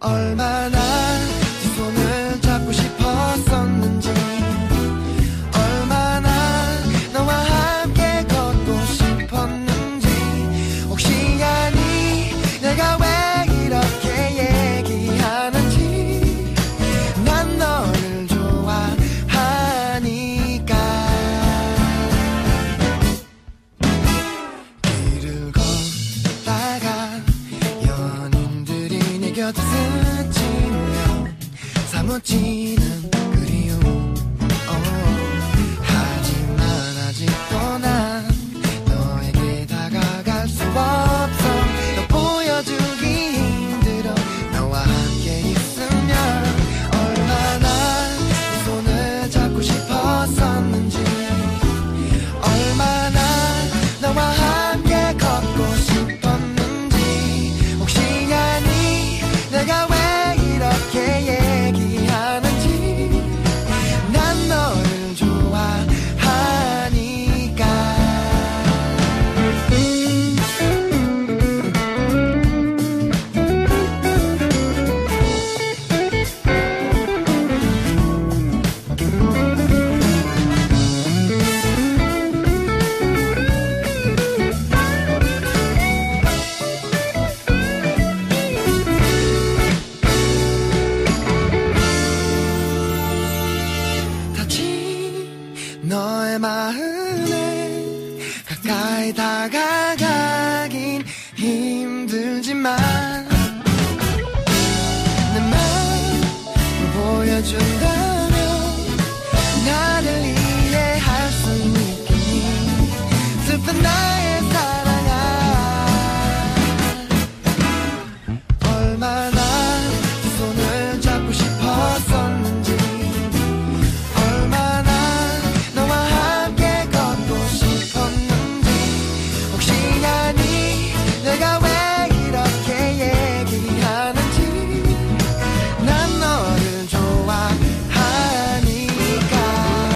얼마나 남겨두지 사무치는 I got. 너의 마음에 가까이 다가가긴 힘들지만 내 마음을 보여준다